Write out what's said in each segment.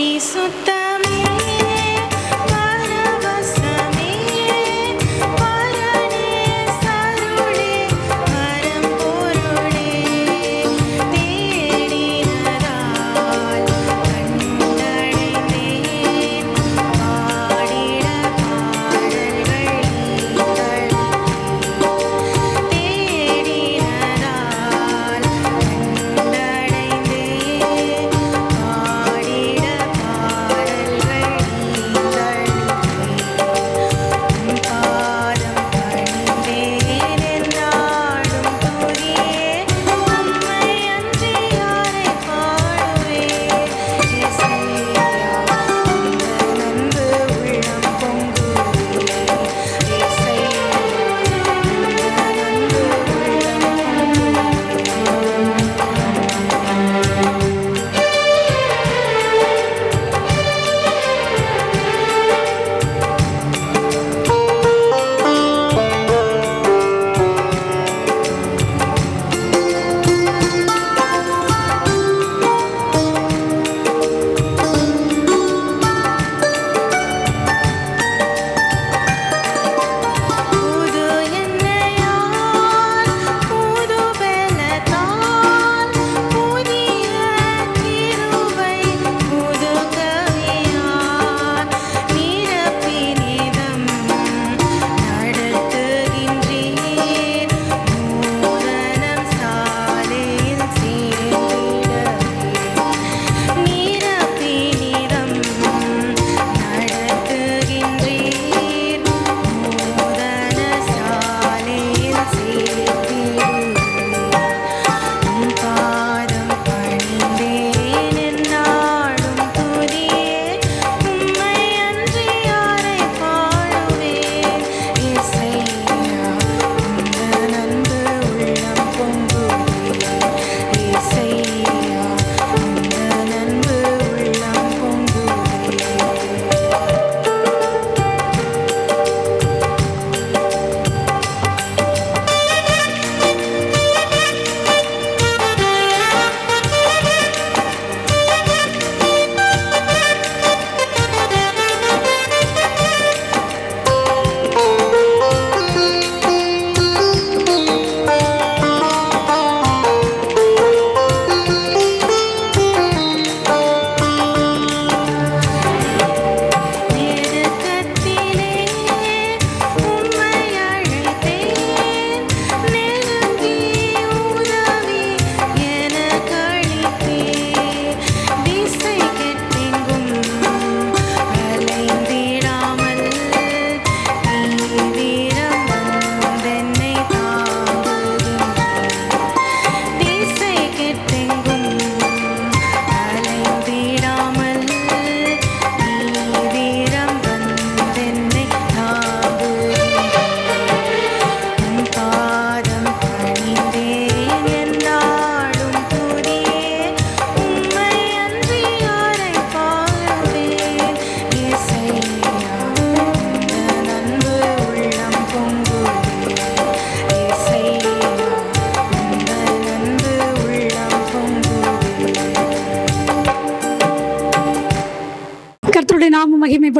Crisotami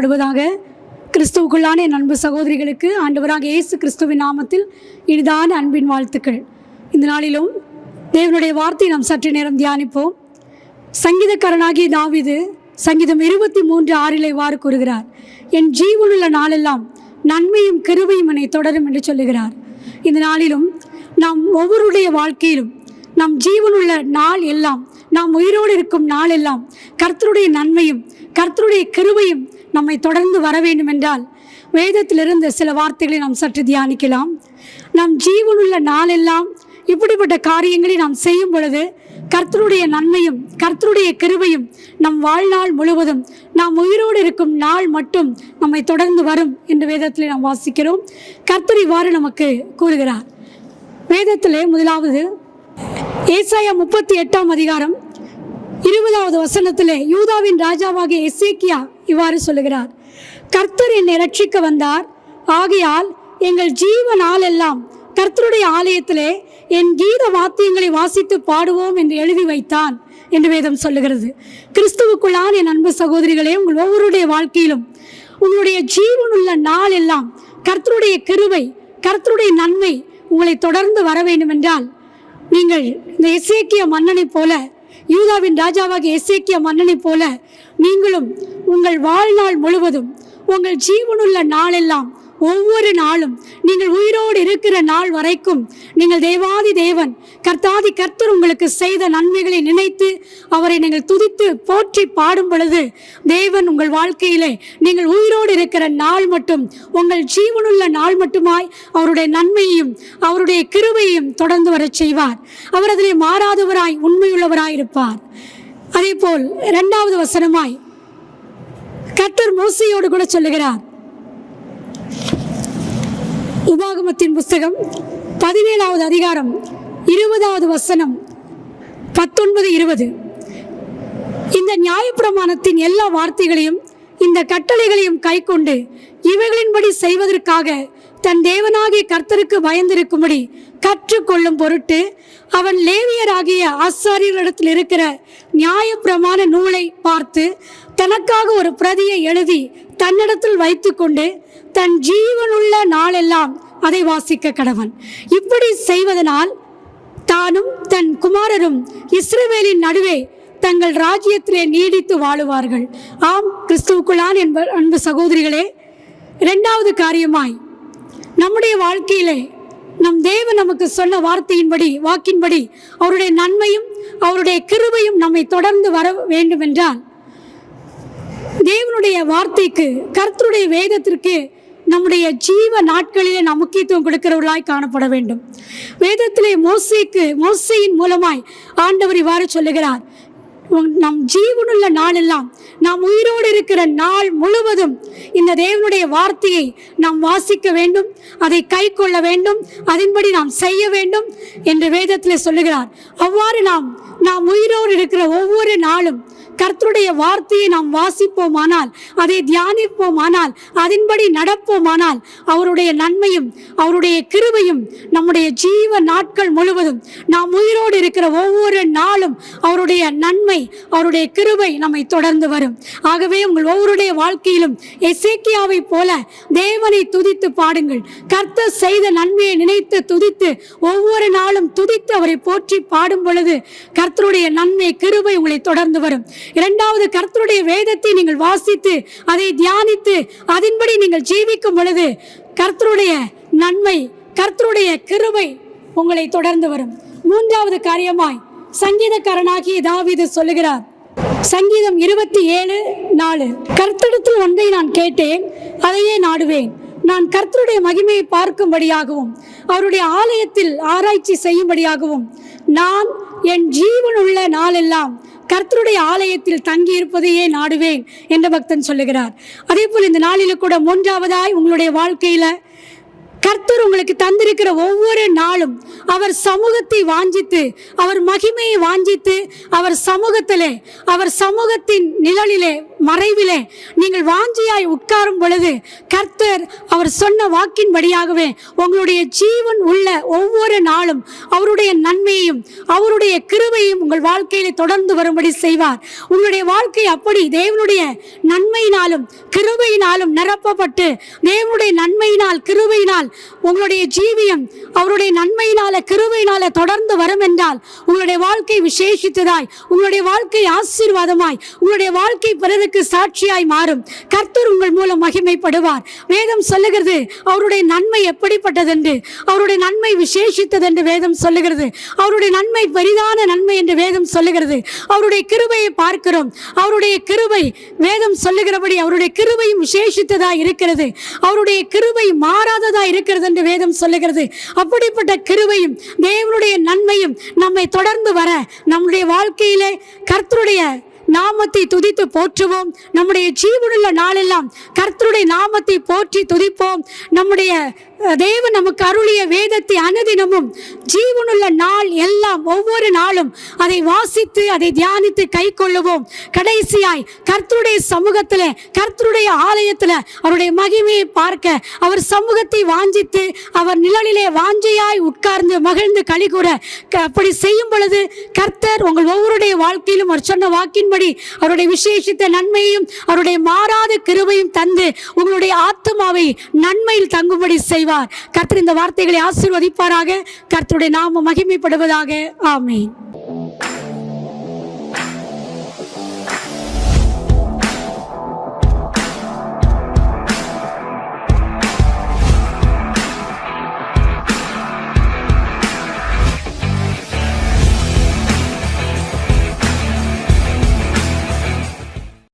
நாமம் கிறிஸ்துவுக்குள்ளான என் அன்பு சகோதரிகளுக்கு ஆண்டவராக இயேசு கிறிஸ்துவின் நாமத்தில் இனிதான அன்பின் வாழ்த்துக்கள். இந்த நாளிலும் தேவனுடைய வார்த்தையை நாம் சற்று நேரம் தியானிப்போம். சங்கீதக்காரனாகிய தாவிது சங்கீதம் இருபத்தி மூன்று ஆறில் இவ்வாறு கூறுகிறார். என் ஜீவனுள்ள நாளெல்லாம் நன்மையும் கருவையும் என்னை தொடரும் என்று சொல்லுகிறார். இந்த நாளிலும் நாம் ஒவ்வொருடைய வாழ்க்கையிலும் நம் ஜீவனுள்ள நாள் எல்லாம் நாம் உயிரோடு இருக்கும் நாள் எல்லாம் கர்த்தருடைய நன்மையும் கர்த்தருடைய கருவையும் நம்மை தொடர்ந்து வர வேண்டுமென்றால் வேதத்திலிருந்து சில வார்த்தைகளை நாம் சற்று தியானிக்கலாம். நம் ஜீவனுள்ள நாளெல்லாம் இப்படிப்பட்ட காரியங்களை நாம் செய்யும் பொழுது கர்த்தருடைய நன்மையும் கர்த்தருடைய கிருபையும் நம் வாழ்நாள் முழுவதும் நாம் உயிரோடு இருக்கும் நாள் மட்டும் நம்மை தொடர்ந்து வரும் என்று வேதத்தில் நாம் வாசிக்கிறோம். கர்த்தர் இவ்வாறு நமக்கு கூறுகிறார். வேதத்திலே முதலாவது ஏசாயா முப்பத்தி எட்டாம் அதிகாரம் இருபதாவது வசனத்திலே யூதாவின் ராஜாவாகிய எசேக்கியா இவ்வாறு சொல்லுகிறார். கர்த்தர் என்னை ரட்சிக்க வந்தார். ஆகையால் எங்கள் ஜீவ நாளெல்லாம் கர்த்தருடைய ஆலயத்திலே என் கீத வாத்தியங்களை வாசித்து பாடுவோம் என்று எழுதி வைத்தான் என்று வேதம் சொல்லுகிறது. கிறிஸ்துவுக்குள்ளான் என் அன்பு சகோதரிகளே உங்கள் ஒவ்வொருடைய வாழ்க்கையிலும் உங்களுடைய ஜீவனுள்ள நாள் எல்லாம் கர்த்தருடைய கிருவை கர்த்தருடைய நன்மை உங்களை தொடர்ந்து வர வேண்டுமென்றால் நீங்கள் இந்த இசைக்கிய மன்னனைப் போல யூதாவின் ராஜாவாக எசேக்கிய மன்னனைப் போல நீங்களும் உங்கள் வாழ்நாள் முழுவதும் உங்கள் ஜீவனுள்ள நாளெல்லாம் ஒவ்வொரு நாளும் நீங்கள் உயிரோடு இருக்கிற நாள் வரைக்கும் நீங்கள் தேவாதி தேவன் கர்த்தாதி கர்த்தர் உங்களுக்கு செய்த நன்மைகளை நினைத்து அவரை நீங்கள் துதித்து போற்றி பாடும் பொழுது தேவன் உங்கள் வாழ்க்கையிலே நீங்கள் உயிரோடு இருக்கிற நாள் மட்டும் உங்கள் ஜீவனுள்ள நாள் மட்டுமாய் அவருடைய நன்மையையும் அவருடைய கிருவையும் தொடர்ந்து வரச் செய்வார். அவர் அதிலே மாறாதவராய் உண்மையுள்ளவராய் இருப்பார். அதேபோல் இரண்டாவது வசனமாய் கர்த்தர் மோசையோடு கூட சொல்லுகிறார் உபாகமத்தின் புஸ்தகம் பதினேழாவது அதிகாரம் இருபதாவது வசனம் பத்தொன்பது இருபது. இந்த நியாயப்பிரமாணத்தின் எல்லா வார்த்தைகளையும் இந்த கட்டளைகளையும் கைக்கொண்டு இவைகளின்படி செய்வதற்காக தன் தேவனாகிய கர்த்தருக்கு பயந்திருக்கும்படி கற்றுக்கொள்ளும் பொருட்டு அவன் லேவியராகிய ஆசாரியர்களிடத்தில் இருக்கிற நியாயப்பிரமாண நூலை பார்த்து தனக்காக ஒரு பிரதியை எழுதி தன்னிடத்தில் வைத்துக்கொண்டு தன் ஜீவனுள்ள நாளெல்லாம் அதை வாசிக்க கடவன். இப்படி செய்வதனால் தானும் தன் குமாரரும் இஸ்ரேவேலின் நடுவே தங்கள் ராஜ்யத்திலே நீடித்து வாழுவார்கள். ஆம் கிறிஸ்துவுக்குள்ளான் என்ப அன்பு சகோதரிகளே இரண்டாவது காரியமாய் நம்முடைய வாழ்க்கையிலே நம் தேவன் நமக்கு சொன்ன வார்த்தையின்படி வாக்கின்படி அவருடைய நன்மையும் அவருடைய கிருபையும் நம்மை தொடர்ந்து வர வேண்டும் என்றால் தேவனுடைய வார்த்தைக்கு கர்த்தருடைய வேதத்திற்கு நம்முடைய ஜீவ நாட்களிலே நாம் முக்கியத்துவம் கொடுக்கிறவர்களாய் காணப்பட வேண்டும். வேதத்திலே மோசைக்கு மோசையின் மூலமாய் ஆண்டவர் இவ்வாறு சொல்லுகிறார். நம் ஜீவனுள்ள நாளெல்லாம் நாம் உயிரோடு இருக்கிற நாள் முழுவதும் இந்த தேவனுடைய வார்த்தையை நாம் வாசிக்க வேண்டும் அதை கை கொள்ள வேண்டும் அதன்படி நாம் செய்ய வேண்டும் என்று வேதத்தில் சொல்லுகிறார். அவ்வாறு நாம் நாம் உயிரோடு இருக்கிற ஒவ்வொரு நாளும் கர்த்தருடைய வார்த்தையை நாம் வாசிப்போமானால் அதை தியானிப்போமானால் அதன்படி நடப்போமானால் அவருடைய நன்மையும் அவருடைய கிருபையும் நம்முடைய ஜீவ நாட்கள் முழுவதும் நாம் உயிரோடு இருக்கிற ஒவ்வொரு நாளும் அவருடைய நன்மை அவருடைய கிருபை நம்மை தொடர்ந்து வரும். ஆகவே உங்கள் ஒவ்வொருடைய வாழ்க்கையிலும் எசேக்கியாவை போல தேவனை துதித்து பாடுங்கள். கர்த்தர் செய்த நன்மையை நினைத்து துதித்து ஒவ்வொரு நாளும் துதித்து அவரை போற்றி பாடும் பொழுது கர்த்தருடைய நன்மை கிருபை உங்களை தொடர்ந்து வரும். இரண்டாவது கர்த்தருடைய வேதத்தை நீங்கள் வாசித்து அதை தியானித்து அதன்படி நீங்கள் ஜீவிக்கும் பொழுது கர்த்தருடைய நன்மை கர்த்தருடைய கிருபை உங்களை தொடர்ந்து வரும். மூன்றாவது காரியமாய் சங்கீதக்காரனாகிய தாவிது சொல்லுகிறார். சங்கீதம் இருபத்தி ஏழு நாலு. கர்த்தடத்தில் ஒன்றை நான் கேட்டேன் அதையே நாடுவேன். நான் கர்த்தருடைய மகிமையை பார்க்கும்படியாகவும் அவருடைய ஆலயத்தில் ஆராய்ச்சி செய்யும்படியாகவும் நான் என் ஜீவனுள்ள நாளெல்லாம் கர்த்தருடைய ஆலயத்தில் தங்கி இருப்பதையே நாடுவேன் என்ற பக்தன் சொல்லுகிறார். அதே போல் இந்த நாளில் கூட மூன்றாவதாய் உங்களுடைய வாழ்க்கையில கர்த்தர் உங்களுக்கு தந்திருக்கிற ஒவ்வொரு நாளும் அவர் சமூகத்தை வாஞ்சித்து அவர் மகிமையை வாஞ்சித்து அவர் சமூகத்திலே அவர் சமூகத்தின் நிழலிலே மறைவிலே நீங்கள் வாஞ்சியாய் உட்காரும் பொழுது கர்த்தர் அவர் சொன்ன வாக்கின்படியாகவே உங்களுடைய ஜீவன் உள்ள ஒவ்வொரு நாளும் அவருடைய நன்மையையும் அவருடைய கிருபையும் உங்கள் வாழ்க்கையில தொடர்ந்து வரும்படி செய்வார். உங்களுடைய வாழ்க்கை அப்படி தேவனுடைய நன்மையினாலும் கிருபையினாலும் நிரப்பப்பட்டு தேவனுடைய நன்மையினால் கிருபையினால் உங்களுடைய ஜீவியம் அவருடைய நன்மையினால கிருவையினால தொடர்ந்து வரும் என்றால் உங்களுடைய வாழ்க்கை விசேஷித்ததாய் உங்களுடைய வாழ்க்கை ஆசீர்வாதமாய் உங்களுடைய வாழ்க்கை பிறருக்கு சாட்சியாய் மாறும். கர்த்தர் உங்கள் மூலம் மகிமைப்படுவார். வேதம் சொல்லுகிறது அவருடைய நன்மை எப்படிப்பட்டதென்று அவருடைய நன்மை விசேஷித்ததென்று வேதம் சொல்லுகிறது. அவருடைய நன்மை பெரிதான நன்மை என்று சொல்லுகிறது. அவருடைய கிருபையை பார்க்கிறோம். அவருடைய கிருபை வேதம் சொல்லுகிறபடி அவருடைய கிருபையும் விசேஷித்ததா இருக்கிறது. அவருடைய கிருபை மாறாததா இருக்கிறது என்று வேதம் சொல்லுகிறது. அப்படிப்பட்ட கிருபையும் தேவனுடைய நன்மையும் நம்மை தொடர்ந்து வர நம்முடைய வாழ்க்கையிலே கர்த்தருடைய நாமத்தை துதித்து போற்றுவோம். நம்முடைய ஜீவனுள்ள நாளெல்லாம் கர்த்தருடைய நாமத்தை போற்றி துதிப்போம். நம்முடைய தேவன் நமக்கு அருளிய வேதத்தை அனுதினமும் ஜீவனுள்ள நாள் எல்லாம் ஒவ்வொரு நாளும் அதை வாசித்து அதை தியானித்து கை கொள்ளுவோம். கடைசியாய் கர்த்தருடைய சமூகத்தில் கர்த்தருடைய ஆலயத்தில் அவருடைய மகிமையை பார்க்க அவர் சமூகத்தை வாஞ்சித்து அவர் நிழலிலே வாஞ்சையாய் உட்கார்ந்து மகிழ்ந்து கலிகூற க- அப்படி செய்யும் பொழுது கர்த்தர் உங்கள் ஒவ்வொருடைய வாழ்க்கையிலும் அவர் சொன்ன வாக்கின்படி அவருடைய விசேஷித்த நன்மையையும் அவருடைய மாறாத கிருபையும் தந்து உங்களுடைய ஆத்மாவை நன்மையில் தங்கும்படி செய்வார். கர்த்தர் இந்த வார்த்தைகளை ஆசிர்வதிப்பாராக. கர்த்தருடைய நாம மகிமைப்படுவதாக. ஆமேன்.